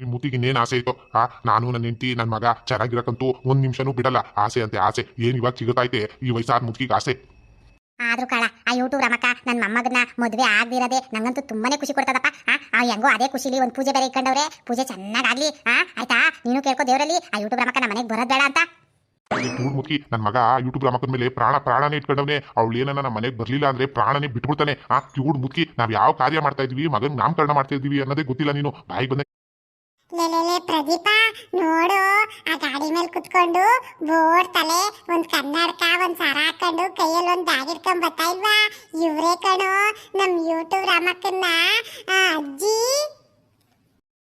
ಈ ಮುತ್ತಿಗೆ ಇನ್ನೇನು ಆಸೆ ಇತ್ತು? ಆ ನಾನು ನನ್ನ ಹೆಂಡತಿ ನನ್ನ ಮಗ ಚೆನ್ನಾಗಿರಕ್ಕಂತೂ ಒಂದ್ ನಿಮಿಷನೂ ಬಿಡಲ್ಲ. ಆಸೆ ಅಂತೆ ಆಸೆ. ಏನ್ ಇವಾಗ ಸಿಗುತ್ತೈತೆ ಈ ವಯಸ್ಸಾದ ಮುತ್ತಿಗೆ ಆಸೆ? ಆದ್ರೂ ಕಾಳ ಆ ಯೂಟ್ಯೂಬ್ ರಮಕ್ಕ ನನ್ನ ಮೊಮ್ಮಗನ ಮದುವೆ ಆಗದಿರದೆ ನಂಗಂತೂ ತುಂಬಾನೇ ಖುಷಿ ಕೊಡ್ತದಪ್ಪ. ಆ ಹೆಂಗೋ ಅದೇ ಖುಷಿಲಿ ಒಂದು ಪೂಜೆ ಬೇರೆ ಇಟ್ಕೊಂಡವ್ರೆ. ಪೂಜೆ ಚೆನ್ನಾಗಾಗ್ಲಿ. ಆ ಆಯ್ತಾ? ನೀನು ಕೇಳ್ಕೋ ದೇವರಲ್ಲಿ. ಆ ಯೂಟ್ಯೂಬ್ ರಮಕ್ಕ ನಮ್ಮ ಮನೆಗೆ ಬರೋದ್ ಬೇಡ ಅಂತ. ಟೂರ್ ಮುಕ್ಕಿ ನನ್ನ ಮಗ ಯೂಟ್ಯೂಬ್ ರಾಮಕ್ಕನ ಮೇಲೆ ಪ್ರಾಣ ಪ್ರಾಣನೇ ಇಟ್ಕೊಂಡವನೇ. ಅವಳು ಏನನ್ನ ನಮ್ಮ ಮನೆಗೆ ಬರ್ಲಿಲ್ಲ ಅಂದ್ರೆ ಪ್ರಾಣನೇ ಬಿಟ್ಬಿಡ್ತಾನೆ. ಆ ಕ್ಯೂಡ್ ಮುಕ್ಕಿ ನಾವ್ ಯಾವ ಕಾರ್ಯ ಮಾಡ್ತಾ ಇದೀವಿ? ಮಗನ್ ನಾಮಕರಣ ಮಾಡ್ತಾ ಇದೀವಿ ಅನ್ನೋದೇ ಗೊತ್ತಿಲ್ಲ ನೀನು. ಬಾಯಿ ಬಂದ ಲೇಲೇಲೆ ಪ್ರದೀಪ, ನೋಡು, ಆ ಗಾಡಿ ಮೇಲೆ ಕುತ್ಕೊಂಡು ಬೋರ್ ತಲೆ, ಒಂದ್ ಕನ್ನಡಕ, ಒಂದ್ ಸರ ಹಾಕೊಂಡು ಕೈಯಲ್ಲಿ ಒಂದ್ ಬ್ಯಾಗ್ ಇಟ್ಕೊಂಡ್ ಬರ್ತಾ ಇಲ್ವಾ? ಇವ್ರೇ ಕಣೋ, ನಮ್ ಯೂಟ್ಯೂಬ್ ರಾಮಕ್ಕನ್ನ ಅಜ್ಜಿ.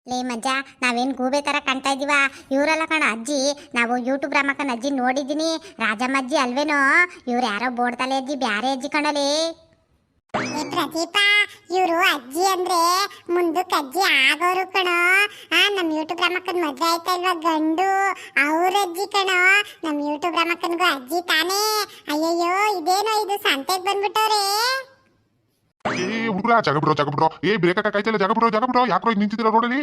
ಲೇ ಮಜ್ಜ, ನಾವೇನು ಗೂಬೆ ತರ ಕಾಣ್ತಾ ಇದೀವ ಇವರೆಲ್ಲ ಕಣ, ಅಜ್ಜಿ. ನಾವು ಯೂಟ್ಯೂಬ್ ರಾಮಕ್ಕನ ಅಜ್ಜಿ ನೋಡಿದ್ದೀನಿ. ರಾಜಮ್ಮ ಅಜ್ಜಿ ಅಲ್ವೇನೋ? ಇವ್ರು ಯಾರೋ ಬೋಡ್ತಲೆ ಅಜ್ಜಿ, ಬ್ಯಾರೆ ಅಜ್ಜಿ ಕಣಲೇ ಪ್ರದೀಪ ಇವರು ಅಜ್ಜಿ ಅಂದ್ರೆ ಮುಂದಕ್ಕೆ ಅಜ್ಜಿ ಆಗೋರು ಕಣೋ. ಆ ನಮ್ ಯೂಟ್ಯೂಬ್ ರಮಕ್ಕನ್ ಮದ್ವೆ ಆಯ್ತಾ ಇಲ್ವಾ ಗಂಡು? ಅವ್ರ ಅಜ್ಜಿ ಕಣೋ. ನಮ್ ಯೂಟ್ಯೂಬ್ ರಮಕ್ಕನ್ಗೂ ಅಜ್ಜಿ ತಾನೇ. ಅಯ್ಯಯ್ಯೋ ಇದೇನೋ ಇದು ಸಂತೆಗ್ ಬಂದ್ಬಿಟ್ಟವ್ರೆ. ಏ ಹುಡುಗ್ರ ಜಾಗ ಬಿಡೋ ಜಾಗ ಬಿಡೋ ಏ ಬ್ರೇಕ ಕಾಯ್ತಿಲ್ಲ ಜಾಗ ಬಿಡೋ ಜಾಗ ಯಾಕ್ರೋ ನಿಂತಿದ್ದೀರ ರೋಡಲ್ಲಿ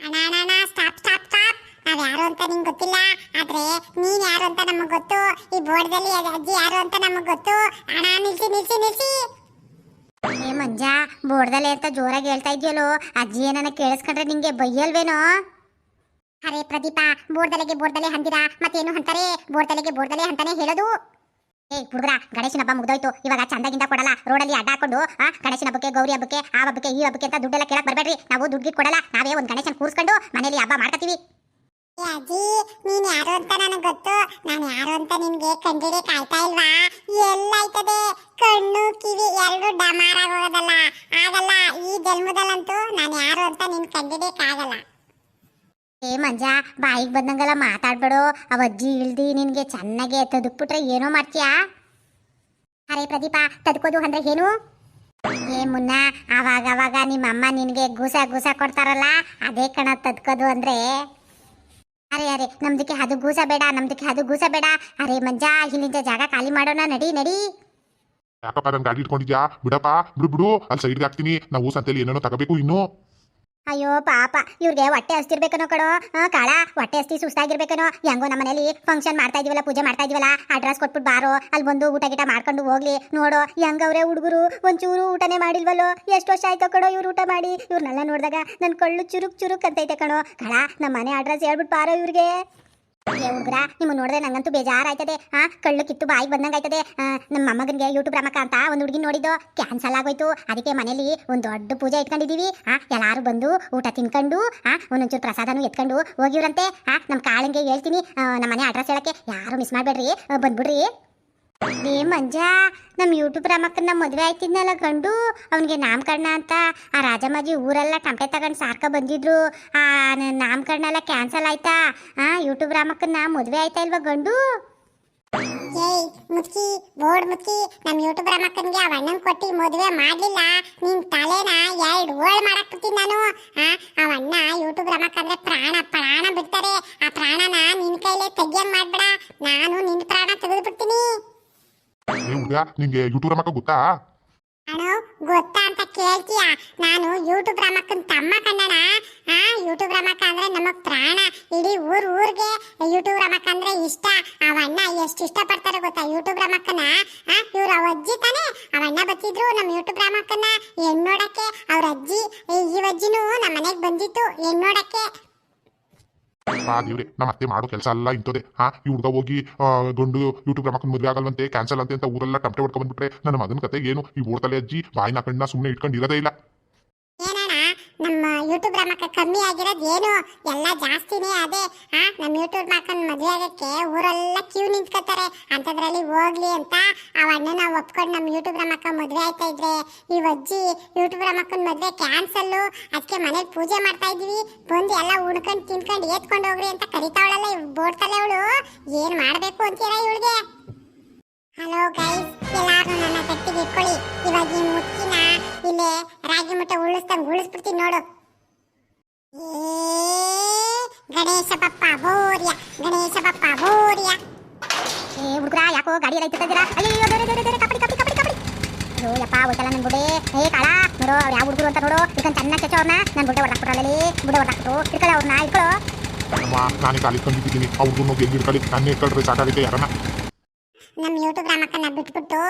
ಅಣ್ಣ ಅಣ್ಣ ಅಣ್ಣ ಸ್ಟಾಪ್ ಸ್ಟಾಪ್ ಸ್ಟಾಪ್ ನಾವ್ ಯಾರು ಅಂತ ನಿಂಗೆ ಗೊತ್ತಿಲ್ಲ. ಆದ್ರೆ ನೀನ್ ಯಾರು ಅಂತ ನಮಗ್ ಗೊತ್ತು. ಈ ಬೋರ್ಡ್ದಲ್ಲಿ ಅಜ್ಜಿ ಯಾರು ಅಂತ ನಮಗ್ ಗೊತ್ತು. ಅಣ್ಣ ನಿಲ್ಸಿ ನಿಲ್ಸಿ ನಿಲ್ಸಿ. ಏ ಮಂಜ ಬೋಡ್ದಲೆ ಅಂತ ಜೋರಾಗಿ ಹೇಳ್ತಾ ಇದೆಯಲ್ಲೋ, ಅಜ್ಜಿ ಏನನ್ನ ಕೇಳಿಸ್ಕೊಂಡ್ರೆ ನಿಂಗೆ ಬೈಯಲ್ವೇನೋ? ಅರೆ ಪ್ರದೀಪ ಬೋರ್ಡಲೆಗೆ ಬೋರ್ಡಲೆ ಹಂದಿರಾ ಮತ್ತೇನು ಅಂತಾರೆ? ಬೋರ್ಡಲೆಗೆ ಬೋರ್ಡಲೆ ಅಂತಾನೆ ಹೇಳೋದು? ಏ ಹುಡುಗರ, ಗಣೇಶನ ಹಬ್ಬ ಮುಗ್ದೋಯ್ತು, ಇವಾಗ ಚಂದಾಗಿಂದ ಕೊಡಲ್ಲ, ರೋಡಲ್ಲಿ ಅಡ್ಡ ಹಾಕೊಂಡು ಆ, ಗಣೇಶನ ಹಬ್ಬಕ್ಕೆ, ಗೌರಿ ಹಬ್ಬಕ್ಕೆ, ಆ ಹಬ್ಬಕ್ಕೆ, ಈ ಹಬ್ಬಕ್ಕೆ ಅಂತ ದುಡ್ಡೆಲ್ಲ ಕೇಳಕ್ ಬರಬೇಡ್ರಿ, ನಾವು ದುಡ್ಡಿಗೆ ಕೊಡಲ್ಲ, ನಾವೇ ಒಂದು ಗಣೇಶನ ಕೂರ್ಸ್ಕೊಂಡು ಮನೇಲಿ ಹಬ್ಬ ಮಾಡ್ಕೊತೀವಿ ಅಜ್ಜಿ, ನೀನ್ ಯಾರು ಅಂತ ನನಗೆ ಗೊತ್ತು. ನಾನು ಯಾರು ಅಂತ ನಿನ್ಗೆ ಕಂಡಿಡಿ ಕಾಯ್ತಾ ಇಲ್ವಾ? ಎಲ್ಲಾಯ್ತದೆ ಕಣ್ಣು, ಕಿವಿ ಎರಡು ಡಮಾರಾಗಿ ಹೋಗೋದಲ್ಲ ಆಗಲ್ಲ, ಈ ಜನ್ಮದಲ್ಲಂತೂ ನಾನು ಯಾರು ಅಂತ ನಿನ್ ಕಂಡಿಡಿಯಕ್ಕಾಗಲ್ಲ ಏ ಮಂಜ, ಬಾಯಿಗೆ ಬಂದಂಗೆಲ್ಲ ಮಾತಾಡ್ಬೇಡು. ಅವ ಅಜ್ಜಿ ಇಳ್ದಿ ನಿನ್ಗೆ ಚೆನ್ನಾಗೆ ತದುಕ್ಬಿಟ್ರೆ ಏನೋ ಮಾಡ್ತೀಯಾ? ಅರೆ ಪ್ರದೀಪ, ತದ್ಕೋದು ಅಂದ್ರೆ ಏನು? ಏ ಮುನ್ನ ಅವಾಗ ಅವಾಗ ನಿಮ್ಮ ಅಮ್ಮ ನಿನ್ಗೆ ಗೂಸ ಗೂಸ ಕೊಡ್ತಾರಲ್ಲ, ಅದೇ ಕಣ ತದ್ಕೋದು ಅಂದ್ರೆ. ಅರೆ ಅರೆ, ನಮ್ದಕ್ಕೆ ಅದು ಗೂಸ ಬೇಡ, ನಮ್ದಕ್ಕೆ ಅದು ಗೂಸ ಬೇಡ. ಅರೆ, ಮಂಜ, ಇಲ್ಲಿಂದ ಜಾಗ ಖಾಲಿ ಮಾಡೋಣ, ನಡಿ ನಡಿ. ಯಾಕಪ್ಪ, ನನ್ ಗಾಡಿ ಇಟ್ಕೊಂಡಿದ್ಯಾ? ಬಿಡಪ್ಪ, ಬಿಡು ಬಿಡು. ಅಲ್ಲಿ ಸೈಡ್ಗೆ ಹಾಕ್ತೀನಿ. ನಾವು ಸಂತೆಲಿ ಏನೇನೋ ತಗೋಬೇಕು ಇನ್ನು. ಅಯ್ಯೋ, ಪಾಪ. ಇವ್ರಿಗೆ ಹೊಟ್ಟೆ ಹಸ್ತಿರ್ಬೇಕನೋ ಕಡೋ ಕಾಳ, ಹೊಟ್ಟೆ ಹಸ್ತಿ ಸುಸ್ತಾಗಿರ್ಬೇಕನೋ ಹೆಂಗೋ ನಮ್ಮ ಮನೇಲಿ ಫಂಕ್ಷನ್ ಮಾಡ್ತಾ ಇದೀವಲ್ಲ, ಪೂಜೆ ಮಾಡ್ತಾ ಇದೀವಲ್ಲ ಅಡ್ರೆಸ್ ಕೊಟ್ಬಿಟ್ಟು ಬಾರೋ. ಅಲ್ಲಿ ಬಂದು ಊಟ ಗಿಟ ಮಾಡ್ಕೊಂಡು ಹೋಗ್ಲಿ. ನೋಡೋ, ಹೆಂಗವ್ರೆ ಹುಡುಗರು, ಒಂಚೂರು ಊಟನೇ ಮಾಡಿಲ್ವಲ್ಲೋ. ಎಷ್ಟು ವರ್ಷ ಆಯ್ತೋ ಕಡೋ ಇವ್ರು ಊಟ ಮಾಡಿ. ಇವ್ರನ್ನೆಲ್ಲ ನೋಡಿದಾಗ ನನ್ನ ಕಳ್ಳು ಚುರುಕ್ ಚುರುಕ್ ಅಂತೈತೆ ಕಣೋ. ಕಾಳ ನಮ್ಮ ಮನೆ ಅಡ್ರೆಸ್ ಹೇಳ್ಬಿಟ್ಟು ಬಾರೋ ಇವ್ರಿಗೆ. ಹುಡುಗ್ರ ನಿಮ್ಮ ನೋಡಿದ್ರೆ ನಂಗಂತೂ ಬೇಜಾರಾಯ್ತದೆ. ಆ ಕಳ್ಳು ಕಿತ್ತು ಬಾಯಿ ಬಂದಂಗ ಆಯ್ತದೆ ಆ, ನಮ್ಮ ಮೊಮ್ಮಗನಿಗೆ ಯೂಟ್ಯೂಬ್ ರಮಕ ಅಂತ ಒಂದು ಹುಡುಗಿ ನೋಡಿದ್ದು. ಕ್ಯಾನ್ಸಲ್ ಆಗೋಯ್ತು. ಅದಕ್ಕೆ ಮನೇಲಿ ಒಂದು ದೊಡ್ಡ ಪೂಜೆ ಇಟ್ಕೊಂಡಿದೀವಿ. ಆ ಎಲ್ಲಾರು ಬಂದು ಊಟ ತಿನ್ಕೊಂಡು ಆ ಒಂದೊಂಚೂರು ಪ್ರಸಾದನು ಎತ್ಕೊಂಡು ಹೋಗಿವ್ರಂತೆ. ಆ ನಮ್ಮ ಕಾಳಿಂಗೆ ಹೇಳ್ತೀನಿ. ನಮ್ಮ ಮನೆ ಅಡ್ರೆಸ್ ಹೇಳಕ್ಕೆ ಯಾರು ಮಿಸ್ ಮಾಡಬೇಡ್ರಿ. ಬಂದ್ಬಿಡ್ರಿ. ಏ ಮಂಜಾ ನಮ್ಮ ಯೂಟ್ಯೂಬ್ ರಾಮಕ್ಕನ ಮದುವೆ ಆಯ್ತಿದ್ನಲ್ಲ ಗಂಡು, ಅವನಿಗೆ ನಾಮಕರಣ ಅಂತ. ಆ ರಾಜಮಾಜಿ ಊರೆಲ್ಲ ಟಮಟೆ ತಗೊಂಡು ಸಾರ್ಕ ಬಂದಿದ್ರು. ಆ ನಾಮಕರಣ ಎಲ್ಲ ಕ್ಯಾನ್ಸಲ್ ಆಯ್ತಾ? ಆ ಯೂಟ್ಯೂಬ್ ರಾಮಕ್ಕನ ಮದುವೆ ಆಯ್ತಾ ಇಲ್ವಾ ಗಂಡು? ಏಯ್, ಮುತ್ಕಿ, ಬೋರ್ಡ್ ಮುತ್ಕಿ ನಮ್ಮ ಯೂಟ್ಯೂಬ್ ರಾಮಕ್ಕನ್ಗೆ ಆ ಅಣ್ಣನ ಕೊಟ್ಟಿ ಮದುವೆ ಮಾಡ್ಲಿಲ್ಲ. ನಿನ್ ತಲೆನ ಎರಡು ಓಳ್ ಮಾಡಕ್ ನಾನು. ಆ ಅಣ್ಣ ಯೂಟ್ಯೂಬ್ ರಮಕ್ ಅಂದ್ರೆ ಪ್ರಾಣ ನಿಂಗೆ ಯೂಟ್ಯೂಬ್ ರಮಕ್ಕ ಗೊತ್ತಾ? ಗೊತ್ತಾ ಅಂತ ಕೇಳ್ತೀಯ? ನಾನು ಯೂಟ್ಯೂಬ್ ರಮಕ್ಕನ್ ತಮ್ಮ ಕಣ್ಣಣ ಆ ಯೂಟ್ಯೂಬ್ ರಮಕ್ಕ ಅಂದ್ರೆ ನಮಗ್ ಪ್ರಾಣ. ಇಡೀ ಊರ್ ಊರ್ಗೆ ಯೂಟ್ಯೂಬ್ ರಮಕ್ಕ ಅಂದ್ರೆ ಇಷ್ಟ. ಅವ ಅಣ್ಣ ಇಷ್ಟ ಪಡ್ತಾರೆ ಗೊತ್ತಾ ಯೂಟ್ಯೂಬ್ ರಮಕ್ಕನ ಆ, ಇವ್ರ ಅಜ್ಜಿ ತಾನೇ. ಅವ ಅಣ್ಣ ನಮ್ಮ ಯೂಟ್ಯೂಬ್ ರಮಕ್ಕನ ಹೆಣ್ ನೋಡಕ್ಕೆ ಅವ್ರ ಅಜ್ಜಿ, ಈ ಅಜ್ಜಿನೂ ನಮ್ಮ ಮನೆಗ್ ಬಂದಿತ್ತು ಹೆಣ್ ನೋಡಕ್ಕೆ ಬಾ ದೇವ್ರೆ ನಮ್ಮ ಅತ್ತೆ ಮಾಡೋ ಕೆಲಸ ಎಲ್ಲ ಇಂಥದ್ದೇ. ಹಾ ಈ ಹುಡುಗ ಹೋಗಿ ಆ, ಗಂಡು ಯೂಟ್ಯೂಬ್ ರಮಕ್ಕನ ಮದುವೆ ಆಗಲ್ವಂತೆ ಕ್ಯಾನ್ಸಲ್ ಅಂತೆ ಊರೆಲ್ಲ ಟಮಟೆ ಹೊಡ್ಕೊಂಡ್ಬಿಟ್ರೆ ನನ್ನ ಮಗನ ಕತೆ ಏನು? ಈ ಓಡ್ತಲೆ ಅಜ್ಜಿ ಬಾಯಿನ ಕಣ್ಣ ಸುಮ್ಮನೆ ಇಟ್ಕೊಂಡು ಇರೋದೇ ಇಲ್ಲ. ನಮ್ಮ ಯೂಟ್ಯೂಬ್ ರಮಕ್ಕ ಕಮ್ಮಿ ಆಗಿರೋದು ಏನು? ಎಲ್ಲ ಜಾಸ್ತಿನೇ ಅದೇ. ಆ, ನಮ್ಮ ಯೂಟ್ಯೂಬ್ ಮಕ್ಕನ ಮದುವೆ ಆಗಕ್ಕೆ ಊರೆಲ್ಲ ಕ್ಯೂ ನಿಂತ್ಕೋತಾರೆ. ಅಂಥದ್ರಲ್ಲಿ ಹೋಗ್ಲಿ ಅಂತ ಆ ಅಣ್ಣನ ಒಪ್ಕೊಂಡು ನಮ್ಮ ಯೂಟ್ಯೂಬ್ ರಮಕ್ಕ ಮದುವೆ ಆಯ್ತಾ ಇದ್ರೆ. ಈ ಅಜ್ಜಿ ಯೂಟ್ಯೂಬ್ ರಮಕ್ಕನ ಮದುವೆ ಕ್ಯಾನ್ಸಲ್ಲು. ಅದಕ್ಕೆ ಮನೇಲಿ ಪೂಜೆ ಮಾಡ್ತಾ ಇದೀವಿ. ಬಂದು ಎಲ್ಲ ಉಣ್ಕೊಂಡು ತಿನ್ಕೊಂಡು ಏತ್ಕೊಂಡು ಹೋಗ್ರಿ ಅಂತ ಕರಿತಾವಳಲ್ಲ ಬೋಡ್ತಾಳೆ ಅವಳು. ಏನ್ ಮಾಡಬೇಕು ಅಂತೀರಾ ಇವಳಿಗೆ? ಹಲೋ ಗೈಸ್ ಎಲ್ಲರೂ ನನ್ನ ಗಟ್ಟಿಗೆ ಇಟ್ಕೊಳ್ಳಿ. ಇವಾಗ ಈ ಮುತ್ತಿನ ಇಲ್ಲೇ ರಾಗಿ ಮುಟ್ಟೆ ಉಳಿಸ್ದಂಗ್ ಉಳಿಸ್ಬಿಡ್ತೀನಿ ನೋಡು. ಏ, ಗಣೇಶ ಬಪ್ಪ ಬೋರ್ಯ, ಗಣೇಶ ಬಪ್ಪ ಬೋರ್ಯ. ಏ, ಹುಡುಗ್ರ, ಯಾಕೋ ಗಾಡಿ ಎಲ್ಲ ಇತ್ತಿದ್ದೀರಾ ಅಯ್ಯೋ ದೇವ್ರೆ ದೇವ್ರೆ ದೇವ್ರೆ ಕಪಡಿ ಕಪಡಿ ಕಪಡಿ ಕಪಡಿ. ಅಯ್ಯೋ ಯಪ್ಪ ಹೋಯ್ತಲ್ಲ ನನ್ ಬುಡೆ. ಏ, ಕಾಳ, ನೋಡು, ಅವ್ರು ಯಾವ ಹುಡುಗರು ಅಂತ ನೋಡು. ಇದನ್ನ ಚೆನ್ನಾಗಿ ಚಚ್ಚೋ ಅವ್ರನ್ನ ನಾನು ಬುಡ್ಡೆ ಹೊಡ್ದಾಕ್ಬಿಟ್ರಲ್ಲಿ ಬುಡ್ಡೆ ಹೊಡ್ದಾಕ್ಬಿಟ್ಟು ಇಟ್ಕೊಳ್ಳಿ ಅವ್ರನ್ನ ಇಟ್ಕೊಳ್ಳೋ. ಅಮ್ಮ, ನಾನೇ ಕಾಲಿ ಕಂಡಿದ್ದೀನಿ ಅವ್ರಿಗೂ ಹೋಗಿ ಎಲ್ಲಿ ಇಟ್ಕೊಳ್ಳಿ ನನ್ನ ಇಟ್ಕೊಳ್ರಿ ಸಾಕಾಗೈತೆ, ಯಾರನ್ನ? ನಮ್ಮ ಯೂಟ್ಯೂಬ್ ರಾಮಕ್ಕನ್ನ ಬಿಟ್ಬಿಟ್ಟು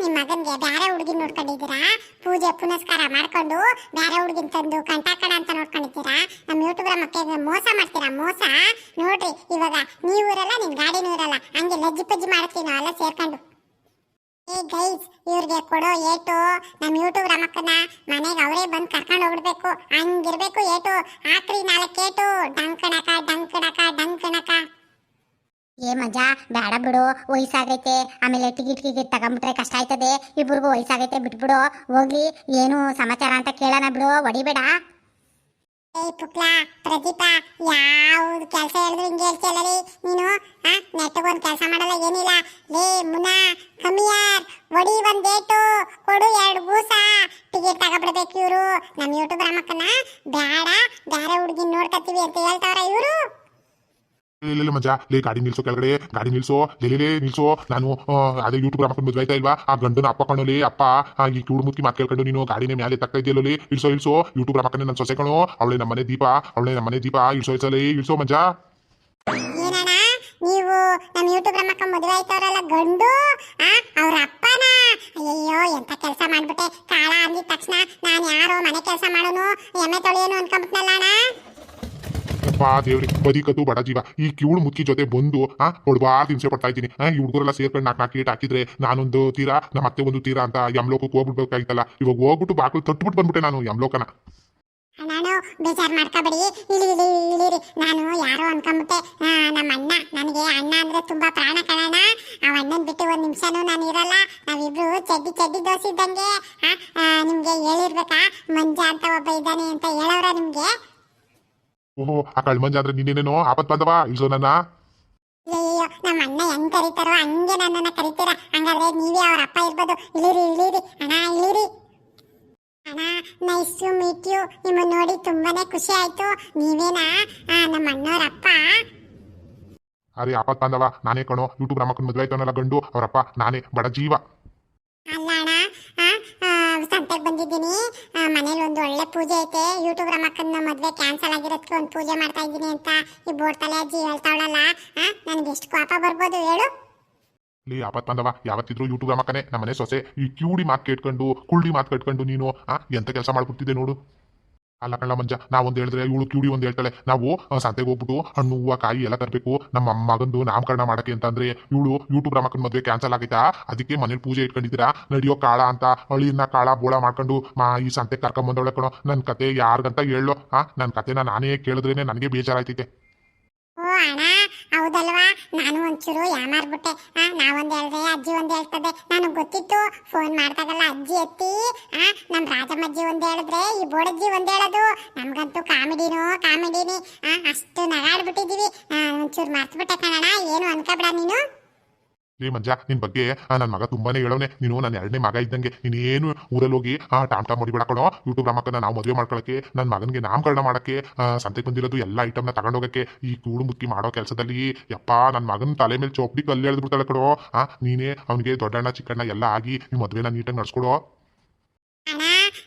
ನಿಮ್ಮ ಮಗನ್ಗೆ ಬೇರೆ ಹುಡುಗಿ ನೋಡ್ಕೊಂಡಿದ್ದೀರಾ? ಪೂಜೆ ಪುನಸ್ಕಾರ ಮಾಡ್ಕೊಂಡು ಬೇರೆ ಹುಡುಗಿನ ತಂದು ಕಂಟಾಕಣ ಅಂತ ನೋಡ್ಕೊಂಡಿದ್ದೀರಾ? ನಮ್ಮ ಯೂಟ್ಯೂಬ್ ರಾಮಕ್ಕೆ ಮೋಸ ಮಾಡ್ತೀರಾ? ಮೋಸ? ನೋಡ್ರಿ, ಇವಾಗ ನೀವು ಇರಲ್ಲ ನಿಮ್ ಗಾಡಿನೂ ಇರಲ್ಲ ಹಂಗೆ ಲಜ್ಜಿ ಪಜ್ಜಿ ಮಾಡ್ತೀವಿ ನಾವೆಲ್ಲ ಸೇರ್ಕೊಂಡು. ಏ ಗೈಸ್ ಇವ್ರಿಗೆ ಕೊಡೋ ಏಟು ನಮ್ಮ ಯೂಟ್ಯೂಬ್ ರಾಮಕ್ಕನ ಮನೆಗೆ ಅವರೇ ಬಂದು ಕರ್ಕೊಂಡು ಹೋಗ್ಬಿಡ್ಬೇಕು. ಹಂಗಿರ್ಬೇಕು ಏಟು. ಹಾಕ್ರಿ ನಾಲ್ಕು ಏಟು. ಡಂಕಣಕ ಡಂಕಣಕ ಡಂಕಣಕ. ಏ ಮಜಾ, ಬೇಡ ಬಿಡು, ವಯಸ್ಸಾಗೈತೆ. ಆಮೇಲೆ ಟಿಕೆಟ್ ಟಿಕೆಟ್ ತಗೊಂಬಿಟ್ರೆ ಕಷ್ಟ ಆಯ್ತದೆ. ಇಬ್ಬರಿಗೂ ವಯಸ್ಸಾಗೈತೆ, ಬಿಟ್ಬಿಡು. ಹೋಗ್ಲಿ, ಏನು ಸಮಾಚಾರ ಅಂತ ಕೇಳೋಣ ಬಿಡು. ಹೊಡಿಬೇಡ. ಏ ಪುಕ್ಲ, ಪ್ರದೀಪ, ಯಾವ್ದು ಕೆಲಸ ಹೇಳಿದ್ರು ಹಿಂಗೆ ಹೇಳ್ತಿಯಲ್ಲ ರೀ ನೀನು, ಆ ನೆಟ್ಟಗೊಂದು ಕೆಲಸ ಮಾಡಲ್ಲ, ಏನಿಲ್ಲ. ಲೇ ಮುನಾ ಕಮ್ಮಿಯಾರ್ ಒಡಿ ಒಂದು ಏಟು ಕೊಡು ಎರಡು ಬೂಸ. ಟಿಕೆಟ್ ತಗೊಬಿಡ್ಬೇಕು ಇವರು. ನಮ್ಮ ಯೂಟ್ಯೂಬ್ ರಮಕ್ಕನ ಬೇಡ ಬೇರೆ ಹುಡುಗಿನ ನೋಡ್ಕತ್ತೀವಿ ಅಂತ ಹೇಳ್ತಾರ ಇವರು. ಇಲ್ಲ ಮಜಾ ಲೇ, ಗಾಡಿ ನಿಲ್ಸೋ ಕೆಳಗಡೆ. ಗಾಡಿ ನಿಲ್ಸೋ. ಲೇ ನಿಲ್ಸೋ. ನಾನು ಅದೇ ಯೂಟ್ಯೂಬ್ ಹಾಕೊಂಡು ಮದುವೆ ಇಲ್ವಾ ಆ ಗಂಡನ ಅಪ್ಪ ಕಣೋಲಿ ಅಪ್ಪ. ಈ ಕಿವುಡು ಮುಕ್ಕಿ ಮಾತು ಕೇಳ್ಕೊಂಡು ನೀನು ಗಾಡಿನೇ ಮೇಲೆ ತಕ್ಕ ಲೇ? ಇಳ್ಸೋ ಇಳ್ಸೋ. ಯೂಟ್ಯೂಬ್ ರಾಮಕ್ಕನೇ ನನ್ನ ಸೊಸೆ ಕಣೋ. ಅವಳೆ ನಮ್ಮನೆ ದೀಪ. ಅವಳೆ ನಮ್ಮನೆ ದೀಪ. ಇಳ್ಸೋ ಲೇ, ಇಳ್ಸೋ ಮಜಾ ನೀವು ನಮ್ಮ ಯೂಟ್ಯೂಬ್ ರಾಮಕ್ಕ ಮದುವೆ ಆಯ್ತವರಲ್ಲ ಗಂಡು? ಅವ್ರ ಅಪ್ಪನ? ಅಯ್ಯೋ ಎಂತ ಕೆಲಸ ಮಾಡ್ಬಿಟ್ಟೆ. ಕಾಳ ಅಂದಿದ ತಕ್ಷಣ ನಾನು ಯಾರೋ ಮನೆ ಕೆಲಸ ಮಾಡೋನು? ಎಮ್ಮೆ ತೊಳೆಯೋನು ಅಣ್ಣ? ಅಪ್ಪ ದೇವ್ರಿ ಬದಿಕತ್ತು ಬಡ ಜೀವ. ಈ ಕಿವುಳು ಮುಕ್ಕಿ ಜೊತೆ ಬಂದು, ಆ ಹೊಡ್ಬಾರ್ದು ಹಿಂಸೆ ಪಡ್ತಾ ಇದ್ದೀನಿ. ಈ ಹುಡುಗರೆಲ್ಲ ಸೇರ್ಕೊಂಡು ನಾಲ್ಕು ನಾಲ್ಕು ಏಟ್ ಹಾಕಿದ್ರೆ ನಾನೊಂದು ತೀರಾ, ನಮ್ಮ ಮತ್ತೆ ಒಂದು ತೀರಾ ಅಂತ ಯಮ್ಲೋಕಕ್ಕೆ ಹೋಗ್ಬಿಡ್ಬೇಕಾಗಿತ್ತಲ್ಲ ಇವಾಗ ಹೋಗ್ಬಿಟ್ಟು ಬಾಕ್ಲು ತಟ್ಬಿಟ್ಟು ಬಂದ್ಬಿಟ್ಟೆ ನಾನು ಯಮ್ಲೋಕನ. ನಾನು ಮಾಡ್ಕೋಬೇಡಿ. ನಾನು ತುಂಬಾ ಪ್ರಾಣ ನಾನು ಹೇಳಿರ್ಬೇಕಾ? ಮಂಜ ಅಂತ ಒಬ್ಬ ಇದ್ದಾನೆ ಅಂತ ಹೇಳವ್ರ ನಿಮ್ಗೆ? ಓಹೋ ಆ ಕಳ್ಮಂಜ ಅಂದ್ರೆ ನಿನ್ನೇನೇನೋ ಆಪತ್ ಬಂದವ ಇಳ್ಸೋ ನನ್ನ. ಅಯ್ಯಯ್ಯೋ ನಮ್ಮ ಅಣ್ಣ ಹೆಂಗ್ ಕರೀತಾರೋ ಹಂಗೆ ನನ್ನನ್ನ ಕರಿತೀರ. ಹಂಗಾದ್ರೆ ನೀವೇ ಅವ್ರ ಅಪ್ಪ ಇರ್ಬೋದು. ಇಳಿರಿ ಇಳಿರಿ. ಅಣ್ಣ ಇಳಿರಿ. ಅಣ್ಣ ನೈಸ್ ಟು ಮೀಟ್ ಯು ನಿಮ್ಮನ್ನ ನೋಡಿ ತುಂಬಾನೇ ಖುಷಿ ಆಯ್ತು. ನೀವೇನಾ? ಆ, ನಮ್ಮ ಅಣ್ಣವ್ರ ಅಪ್ಪ? ಅರೆ ಆಪತ್ ಬಂದವ ನಾನೇ ಕಣೋ. ಯೂಟ್ಯೂಬ್ ರಾಮಕ್ಕನ ಮದುವೆ ಆಯ್ತವನಲ್ಲ ಗಂಡು ಅವರಪ್ಪ ನಾನೇ ಬಡ ಜೀವ ಅಲ್ಲ ಅಣ್ಣ ಆ, ಆ, ಸಂತೆಗೆ ಬಂದಿದ್ದೀನಿ. ಮನೇಲಿ ಒಂದು ಒಳ್ಳೆ ಪೂಜೆ ಐತೆ. ಯೂಟ್ಯೂಬರ್ ರಮಕ್ಕನ ಮದುವೆ ಕ್ಯಾನ್ಸಲ್ ಆಗಿರೋದಕ್ಕೆ ಒಂದು ಪೂಜೆ ಮಾಡ್ತಾ ಇದ್ದೀನಿ ಅಂತ ಈ ಬೋರ್ಡ್ ತಲೆ ಅಜ್ಜಿ ಹೇಳ್ತಾವಳಲ್ಲ. ನನಗೆ ಎಷ್ಟು ಕೋಪ ಬರ್ಬೋದು ಹೇಳು. ಲೇ, ಯಾವತ್ ಬಂದವ? ಯಾವತ್ತಿದ್ರು ಯೂಟ್ಯೂಬ್ ಮಕ್ಕನೇ. ನಮ್ಮನೆ ಸೊಸೆ ಈ ಕ್ಯೂಡಿ ಮಾತು ಕೇಟ್ಕೊಂಡು ಕುಳ್ಳಿ ಮಾತು ಕಟ್ಕೊಂಡು ನೀನು, ಆ, ಎಂತ ಕೆಲಸ ಮಾಡ್ಬಿಡ್ತಿದ್ದೆ ನೋಡು. ಅಲ್ಲ ಕಣ್ಣ ಮಂಜ ನಾವೊಂದು ಹೇಳಿದ್ರೆ ಇವಳು ಕ್ಯೂಡಿ ಒಂದು ಹೇಳ್ತಾಳೆ. ನಾವು ಸಂತೆಗೆ ಹೋಗ್ಬಿಟ್ಟು ಹಣ್ಣು ಹೂವು ಕಾಯಿ ಎಲ್ಲ ತರಬೇಕು. ನಮ್ಮ ಮಗಂದು ನಾಮಕರಣ ಮಾಡಕ್ಕೆ ಅಂತಂದ್ರೆ ಇವಳು ಯೂಟ್ಯೂಬ್ ರಾಮಕನ್ ಮದುವೆ ಕ್ಯಾನ್ಸಲ್ ಆಗೈತಾ? ಅದಕ್ಕೆ ಮನೇಲಿ ಪೂಜೆ ಇಟ್ಕೊಂಡಿದ್ದೀರಾ? ನಡೆಯೋ ಕಾಳ ಅಂತ ಹಳ್ಳಿನ ಕಾಳ ಬೋಳ ಮಾಡ್ಕೊಂಡು, ಮಾ, ಈ ಸಂತೆ ಕರ್ಕೊಂಬಂದವಳೆ ಕಣೋ. ನನ್ನ ಕತೆ ಯಾರಿಗಂತ ಹೇಳೋ, ಆ ನನ್ನ ಕತೆನ ನಾನೇ ಕೇಳಿದ್ರೇನೆ ನನಗೆ ಬೇಜಾರಾಯ್ತೈತೆ. ಹೌದಲ್ವಾ? ನಾನು ಒಂಚೂರು ಯಾಮಾರ್ಬಿಟ್ಟೆ ಆ, ನಾವೊಂದು ಹೇಳ್ದೆ, ಅಜ್ಜಿ ಒಂದು ಹೇಳ್ತದೆ. ನನಗೆ ಗೊತ್ತಿತ್ತು. ಫೋನ್ ಮಾಡ್ದಾಗಲ್ಲ ಅಜ್ಜಿ ಎತ್ತಿ, ಆ ನಮ್ಮ ರಾಜಮ್ಮಜ್ಜಿ ಒಂದು ಹೇಳಿದ್ರೆ, ಈ ಬೋಡಜ್ಜಿ ಒಂದು ಹೇಳೋದು. ನಮ್ಗಂತೂ ಕಾಮಿಡಿನೋ, ಕಾಮಿಡಿನಿ. ಆ, ಅಷ್ಟು ನಗಾಡ್ಬಿಟ್ಟಿದ್ದೀವಿ. ಒಂಚೂರು ಮರ್ತ್ಬಿಟ್ಟೆ ಕಣಣ್ಣ. ಏನು ಅನ್ಕೋಬೇಡ ನೀನು? ಲೇ ಮಂಜ, ನಿನ್ ಬಗ್ಗೆ ನನ್ನ ಮಗ ತುಂಬಾನೇ ಹೇಳೋನೆ ನೀನು ನನ್ನ ಎರಡನೇ ಮಗ ಇದ್ದಂಗೆ. ನೀನೇನು ಊರಲ್ಲಿ ಹೋಗಿ, ಆ, ಟಾಮ್ ಟಾಮ್ ಹೊಡಿಬೇಡ ಕಣೋ. ಯೂಟ್ಯೂಬ್ ರಾಮಕ್ಕನ ನಾವು ಮದುವೆ ಮಾಡ್ಕೊಳಕ್ಕೆ ನನ್ನ ಮಗನಿಗೆ ನಾಮಕರಣ ಮಾಡಕ್ಕೆ ಸಂತೆಗೆ ಬಂದಿರೋದು ಎಲ್ಲ ಐಟಮ್ನ ತಗೊಂಡೋಗಕ್ಕೆ, ಈ ಕೂಡು ಮುಕ್ಕಿ ಮಾಡೋ ಕೆಲಸದಲ್ಲಿ, ಯಪ್ಪ ನನ್ನ ಮಗನ ತಲೆ ಮೇಲೆ ಚೋಪ್ಡಿ ಕಲ್ಲು ಎಳೆದ್ಬಿಡ್ತಾಳೆ ಕಣೋ. ಆ, ನೀನೇ ಅವನಿಗೆ ದೊಡ್ಡಣ್ಣ, ಚಿಕ್ಕಣ್ಣ ಎಲ್ಲ ಆಗಿ ಈ ಮದುವೆನ ನೀಟಾಗಿ ನಡ್ಸ್ಕೊಡೋ.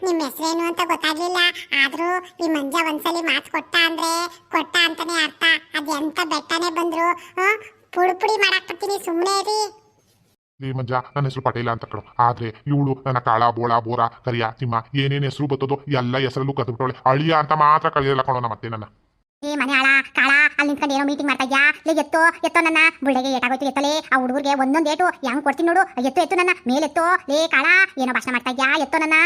ನಿಮ್ಮ ಹೆಸರೇನು ಅಂತ ಗೊತ್ತಾಗ್ಲಿಲ್ಲ. ಆದ್ರೂ ಈ ಮಂಜ ಒಂದ್ಸಲಿ ಮಾತು ಕೊಟ್ಟ ಅಂದ್ರೆ ಕೊಟ್ಟ ಅಂತಾನೆ ಅರ್ಥ. ಅದ್ ಎಂತ ಬೆಟ್ಟನೆ ಬಂದ್ರು. ಪುಡಿ ಪುಡಿ ಮಾಡಾಕ್ ಬರ್ತೀನಿ ಸುಮ್ಮನೆ ರೀ ಲೇ ಮಂಜ ನನ್ನ ಹೆಸರು ಪಟೇಲ ಅಂತ ಕಣೋ. ಆದ್ರೆ ಇವಳು ನನ್ನ ಕಾಳ ಬೋಳ ಬೋರ ಕರಿಯ ತಿಮ್ಮ ಏನೇನು ಹೆಸರು ಬರ್ತದೋ ಎಲ್ಲ ಹೆಸರಲ್ಲೂ ಕದ್ಬಿಟ್ಟವಳೆ. ಅಳಿಯ ಅಂತ ಮಾತ್ರ ಕಳಿಯಲ್ಲ ಕಣೋ ಮತ್ತೆ ನನ್ನ. ಏ ಮನೆ ಆಳ ಕಾಳ ಅಲ್ಲಿ ನಿಂತ್ಕೊಂಡು ಏನೋ ಮೀಟಿಂಗ್ ಮಾಡ್ತಾ ಇದ್ಯಾ? ಲೇ ಎತ್ತೋ ಎತ್ತೋ ನನ್ನ. ಬುಳ್ಳೆಗೆ ಏಟಾಗೋಯ್ತು ಎತ್ತಲೇ. ಆ ಹುಡುಗರಿಗೆ ಒಂದೊಂದು ಏಟು. ಹೆಂಗ್ ಕೊಡ್ತೀನಿ ನೋಡು. ಎತ್ತು ಎತ್ತು ನನ್ನ. ಮೇಲೆತ್ತೋ. ಲೇ ಕಾಳ ಏನೋ ಭಾಷಣ ಮಾಡ್ತಾ ಇದ್ಯಾ? ಎತ್ತೋ ನನ್ನ.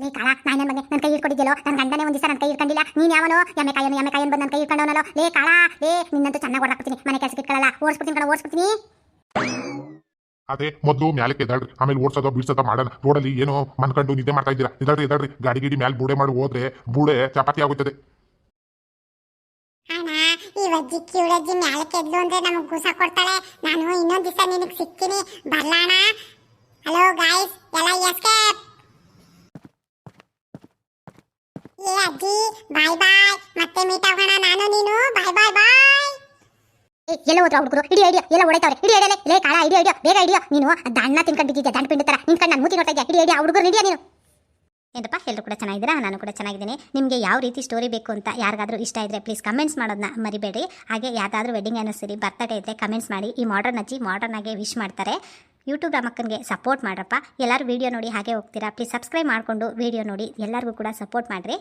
ಲೇ ಕಾಳ ನಾನು ನನ್ನ ನನ್ನ ಕೈ ಇಟ್ಕೊಂಡಿದ್ಯಲ್ಲೋ ನನ್ನ ಗಂಡನೇ ಒಂದು ದಿವಸ ನನ್ನ ಕೈ ಇಟ್ಕೊಂಡಿಲ್ಲ ನೀನ್ ಯಾವನೋ? ಎಮ್ಮೆ ಕಾಯನು ಎಮ್ಮೆ ಕಾಯನ್ ಬಂದು ನನ್ನ ಕೈ ಇಟ್ಕೊಂಡವನಲ್ಲೋ ಲೇ ಕಾಳ ಲೇ ನಿನ್ನಂತೂ ಚೆನ್ನಾಗಿ ಹೊಡ್ಲಾಕ್ತೀನಿ ಮನೆ ಕೆಲಸಕ್ಕೆ ಇಟ್ಕೊಳ್ಳಲ್ಲ ಓಡಿಸ್ಬಿಡ್ತೀನಿ ಕಣ ಓಡಿಸ್ಬಿಡ್ತೀನಿ. ಅದೇ ಮೊದಲು ಮ್ಯಾಲಕ್ಕೆ ಎದ್ದಾಳ್ರಿ. ಆಮೇಲೆ ಓಡಿಸೋದು ಬಿಡ್ಸೋದೋ ಮಾಡೋಣ. ರೋಡಲ್ಲಿ ಏನೋ ಮನ್ಕಂಡು ನಿದ್ದೆ ಮಾಡ್ತಾ ಇದ್ದೀರಾ? ಎದ್ದಾಳ್ರಿ ಎದ್ದಾಳ್ರಿ. ಗಾಡಿ ಗಿಡಿ ಮ್ಯಾಲೆ ಬೂಡೆ ಮಾಡಿ ಹೋದ್ರೆ ಬೂಡೆ ಚಪಾತಿ ಆಗುತ್ತದೆ ಅಣ್ಣ ಈ ವಜ್ಜಿ ಕಿವಳಜ್ಜಿ ಮ್ಯಾಲಕ್ಕೆ ಎದ್ಲು ಅಂದ್ರೆ ನಮಗ್ ಕೊಡ್ತಾಳೆ. ನಾನು ಇನ್ನೊಂದ್ ದಿವಸ ನಿನಗ್ ಸಿಗ್ತೀನಿ ಬರ್ಲಾಣ ಹಲೋ ಗಾಯ್ಸ್ ಎಲ್ಲ ಎಸ್ಕೇಪ್ ಏ ಅಜ್ಜಿ ಬಾಯ್ ಬಾಯ್. ಮತ್ತೆ ಮೀಟ್ ಆಗೋಣ ನಾನು ನೀನು ಬಾಯ್ ಬಾಯ್ ಬಾಯ್. ಏ ಎಲ್ಲ ಹೋದ್ರ ಹುಡುಗರು? ಇಡಿ ಐಡಿಯಾ ಎಲ್ಲ ಹೊಡೆತಾವ್ರೆ ಇಡಿ ಐಡಿಯಾ ಲೇ ಕಾಳ ಇಡಿ ಐಡಿಯಾ ಬೇಗ ಐಡಿಯಾ ನೀನು ದಣ್ಣ ತಿನ್ಕೊಂಡು ಬಿದ್ದಿದ್ದೆ ದಂಡ ಪಿಂಡ ತರ? ನಿಂತ್ಕೊಂಡು ನಾನು ಮೂತಿ ನೋಡ್ತಾ ಇದ್ಯಾ? ಇಡಿ ಐಡಿಯಾ ಹುಡುಗರು ಇಡಿಯಾ ನೀನು. ಏನಪ್ಪ ಎಲ್ಲರೂ ಕೂಡ ಚೆನ್ನಾಗಿದ್ದೀರಾ? ನಾನು ಕೂಡ ಚೆನ್ನಾಗಿದ್ದೀನಿ. ನಿಮಗೆ ಯಾವ ರೀತಿ ಸ್ಟೋರಿ ಬೇಕು ಅಂತ ಯಾರಿಗಾದರೂ ಇಷ್ಟ ಇದ್ದರೆ ಪ್ಲೀಸ್ ಕಮೆಂಟ್ಸ್ ಮಾಡೋದನ್ನ ಮರಿಬೇಡಿ. ಹಾಗೆ ಯಾವುದಾದ್ರೂ ವೆಡ್ಡಿಂಗ್ ಆ್ಯನಿವರ್ಸರಿ ಬರ್ತಡೇ ಇದ್ದರೆ ಕಮೆಂಟ್ಸ್ ಮಾಡಿ. ಈ ಮಾಡರ್ನ್ ಅಜ್ಜಿ ಮಾಡರ್ನ್ ಆಗಿ ವಿಶ್ ಮಾಡ್ತಾರೆ. ಯೂಟ್ಯೂಬ್ ರಾಮಕ್ಕನಿಗೆ ಸಪೋರ್ಟ್ ಮಾಡ್ರಪ್ಪ. ಎಲ್ಲರೂ ವೀಡಿಯೋ ನೋಡಿ ಹಾಗೆ ಹೋಗ್ತೀರಾ? ಪ್ಲೀಸ್ ಸಬ್ಸ್ಕ್ರೈಬ್ ಮಾಡಿಕೊಂಡು ವೀಡಿಯೋ ನೋಡಿ. ಎಲ್ಲರಿಗೂ ಕೂಡ ಸಪೋರ್ಟ್ ಮಾಡಿರಿ.